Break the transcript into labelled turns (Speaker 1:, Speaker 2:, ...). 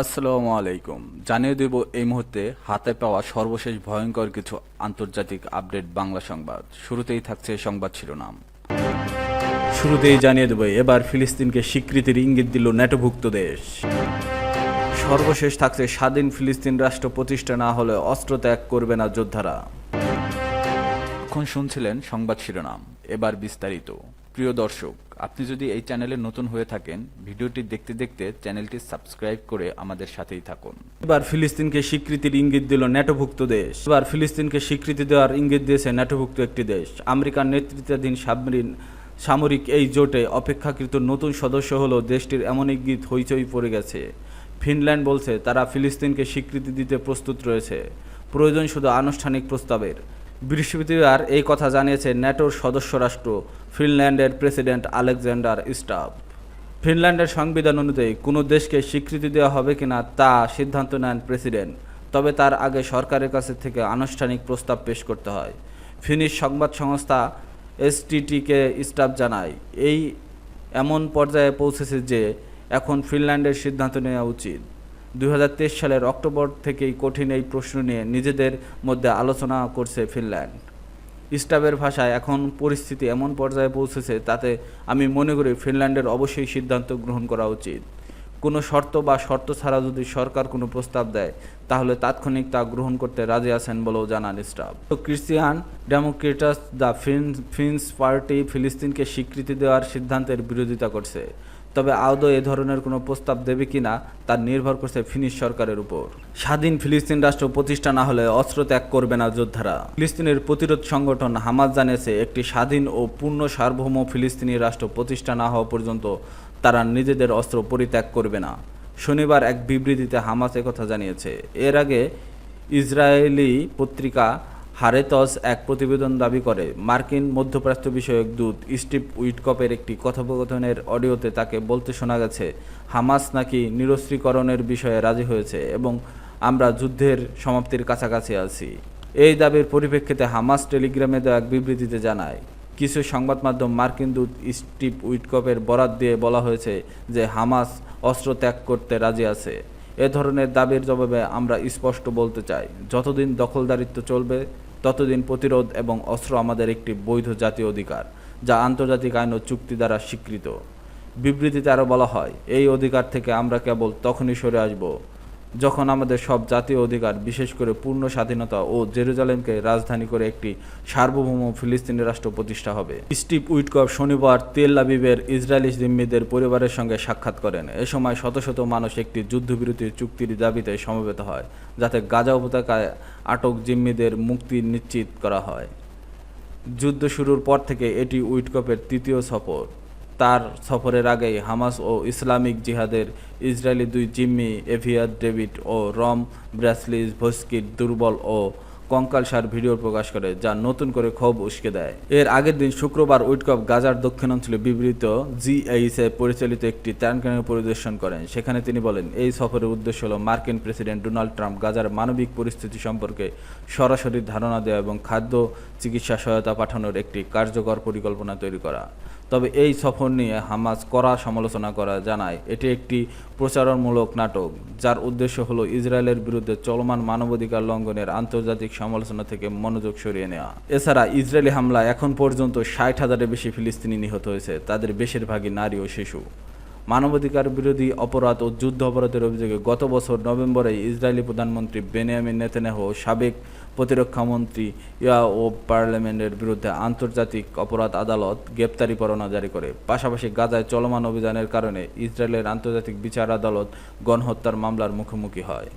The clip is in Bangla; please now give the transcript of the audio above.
Speaker 1: আসসালামু আলাইকুম জানিয়ে দেব এই মুহূর্তে হাতে পাওয়া সর্বশেষ ভয়ঙ্কর কিছু আন্তর্জাতিক আপডেট বাংলা সংবাদ শুরুতেই থাকছে সংবাদ শিরোনাম শুরুতেই জানিয়ে দেব এবার ফিলিস্তিনকে স্বীকৃতির ইঙ্গিত দিল ন্যাটোভুক্ত দেশ সর্বশেষ থাকছে স্বাধীন ফিলিস্তিন রাষ্ট্র প্রতিষ্ঠা না হলে অস্ত্র ত্যাগ করবে না যোদ্ধারা এখন শুনছিলেন সংবাদ শিরোনাম এবার বিস্তারিত প্রিয় দর্শক আপনি যদি এই চ্যানেলে নতুন হয়ে থাকেন ভিডিওটি দেখতে দেখতে চ্যানেলটি সাবস্ক্রাইব করে আমাদের সাথেই থাকুন এবার ফিলিস্তিনকে স্বীকৃতির ইঙ্গিত দিল ন্যাটোভুক্ত দেশ এবার ফিলিস্তিনকে স্বীকৃতি দেওয়ার ইঙ্গিত দিয়েছে ন্যাটোভুক্ত একটি দেশ আমেরিকার নেতৃত্বাধীন সাবমেরিন সামরিক এই জোটে অপেক্ষাকৃত নতুন সদস্য হলো দেশটির এমন ইঙ্গিত হইচই পড়ে গেছে ফিনল্যান্ড বলছে তারা ফিলিস্তিনকে স্বীকৃতি দিতে প্রস্তুত রয়েছে প্রয়োজন শুধু আনুষ্ঠানিক প্রস্তাবের বৃহস্পতিবার এই কথা জানিয়েছে ন্যাটোর সদস্য রাষ্ট্র ফিনল্যান্ডের প্রেসিডেন্ট আলেকজান্ডার স্টাফ ফিনল্যান্ডের সংবিধান অনুযায়ী কোনো দেশকে স্বীকৃতি দেওয়া হবে কিনা তা সিদ্ধান্ত নেন প্রেসিডেন্ট তবে তার আগে সরকারের কাছে থেকে আনুষ্ঠানিক প্রস্তাব পেশ করতে হয় ফিনিশ সংবাদ সংস্থা এসটিটিকে স্টাফ জানায় এই এমন পর্যায়ে পৌঁছেছে যে এখন ফিনল্যান্ডের সিদ্ধান্ত নেওয়া উচিত দুই সালের অক্টোবর থেকেই কঠিন এই প্রশ্ন নিয়ে নিজেদের মধ্যে আলোচনা করছে ফিনল্যান্ড স্টাফের ভাষায় এখন পরিস্থিতি এমন পর্যায়ে পৌঁছেছে তাতে আমি মনে করি ফিনল্যান্ডের অবশ্যই সিদ্ধান্ত গ্রহণ করা উচিত কোনো শর্ত বা শর্ত ছাড়া যদি সরকার কোনো প্রস্তাব দেয় তাহলে তাৎক্ষণিক তা গ্রহণ করতে রাজি আছেন বলেও জানান স্টাফ তো ক্রিস্টিয়ান ডেমোক্রেটাস দ্য ফিন ফিন্স পার্টি ফিলিস্তিনকে স্বীকৃতি দেওয়ার সিদ্ধান্তের বিরোধিতা করছে তবে আদৌ এ ধরনের কোনো প্রস্তাব দেবে কি না তা নির্ভর করছে ফিনিশ সরকারের উপর স্বাধীন ফিলিস্তিন রাষ্ট্র প্রতিষ্ঠা না হলে অস্ত্র ত্যাগ করবে না যোদ্ধারা ফিলিস্তিনের প্রতিরোধ সংগঠন হামাজ জানিয়েছে একটি স্বাধীন ও পূর্ণ সার্বভৌম ফিলিস্তিনি রাষ্ট্র প্রতিষ্ঠা না হওয়া পর্যন্ত তারা নিজেদের অস্ত্র পরিত্যাগ করবে না শনিবার এক বিবৃতিতে হামাস কথা জানিয়েছে এর আগে ইসরায়েলি পত্রিকা হারেতস এক প্রতিবেদন দাবি করে মার্কিন মধ্যপ্রাচ্য বিষয়ক দূত স্টিভ উইটকপের একটি কথোপকথনের অডিওতে তাকে বলতে শোনা গেছে হামাস নাকি নিরস্ত্রীকরণের বিষয়ে রাজি হয়েছে এবং আমরা যুদ্ধের সমাপ্তির কাছাকাছি আছি এই দাবির পরিপ্রেক্ষিতে হামাস টেলিগ্রামে দেওয়া এক বিবৃতিতে জানায় কিছু সংবাদ মাধ্যম মার্কিন দূত স্টিভ উইটকপের বরাত দিয়ে বলা হয়েছে যে হামাস অস্ত্র ত্যাগ করতে রাজি আছে এ ধরনের দাবির জবাবে আমরা স্পষ্ট বলতে চাই যতদিন দখলদারিত্ব চলবে ততদিন প্রতিরোধ এবং অস্ত্র আমাদের একটি বৈধ জাতীয় অধিকার যা আন্তর্জাতিক আইন ও চুক্তি দ্বারা স্বীকৃত বিবৃতিতে আরও বলা হয় এই অধিকার থেকে আমরা কেবল তখনই সরে আসব যখন আমাদের সব জাতীয় অধিকার বিশেষ করে পূর্ণ স্বাধীনতা ও জেরুজালেমকে রাজধানী করে একটি সার্বভৌম ফিলিস্তিনি রাষ্ট্র প্রতিষ্ঠা হবে স্টিভ উইটকপ শনিবার তেল আবিবের ইসরায়েলি জিম্মিদের পরিবারের সঙ্গে সাক্ষাৎ করেন এ সময় শত শত মানুষ একটি যুদ্ধবিরতি চুক্তির দাবিতে সমবেত হয় যাতে গাজা উপত্যকায় আটক জিম্মিদের মুক্তি নিশ্চিত করা হয় যুদ্ধ শুরুর পর থেকে এটি উইডকপের তৃতীয় সফর তার সফরের আগেই হামাস ও ইসলামিক জিহাদের ইসরায়েলি দুই জিম্মি এভিয়ার ডেভিড ও রম ব্রাসলিস ভস্কির দুর্বল ও কঙ্কাল সার ভিডিও প্রকাশ করে যা নতুন করে ক্ষোভ উস্কে দেয় এর আগের দিন শুক্রবার উইটকপ গাজার দক্ষিণাঞ্চলে বিবৃত জিএইচএ পরিচালিত একটি ত্যানকান পরিদর্শন করেন সেখানে তিনি বলেন এই সফরের উদ্দেশ্য হল মার্কিন প্রেসিডেন্ট ডোনাল্ড ট্রাম্প গাজার মানবিক পরিস্থিতি সম্পর্কে সরাসরি ধারণা দেওয়া এবং খাদ্য চিকিৎসা সহায়তা পাঠানোর একটি কার্যকর পরিকল্পনা তৈরি করা তবে এই সফর নিয়ে হামাস কড়া সমালোচনা করা জানায় এটি একটি প্রচারণমূলক নাটক যার উদ্দেশ্য হল ইসরায়েলের বিরুদ্ধে চলমান মানবাধিকার লঙ্ঘনের আন্তর্জাতিক সমালোচনা থেকে মনোযোগ সরিয়ে নেওয়া এছাড়া ইসরায়েলি হামলা এখন পর্যন্ত ষাট হাজারের বেশি ফিলিস্তিনি নিহত হয়েছে তাদের বেশিরভাগই নারী ও শিশু মানবাধিকার বিরোধী অপরাধ ও যুদ্ধ অপরাধের অভিযোগে গত বছর নভেম্বরে ইসরায়েলি প্রধানমন্ত্রী বেনিয়ামিন নেতানেহ সাবেক প্রতিরক্ষা মন্ত্রী ইয়া ও পার্লামেন্টের বিরুদ্ধে আন্তর্জাতিক অপরাধ আদালত গ্রেপ্তারি পরোয়ানা জারি করে পাশাপাশি গাজায় চলমান অভিযানের কারণে ইসরায়েলের আন্তর্জাতিক বিচার আদালত গণহত্যার মামলার মুখোমুখি হয়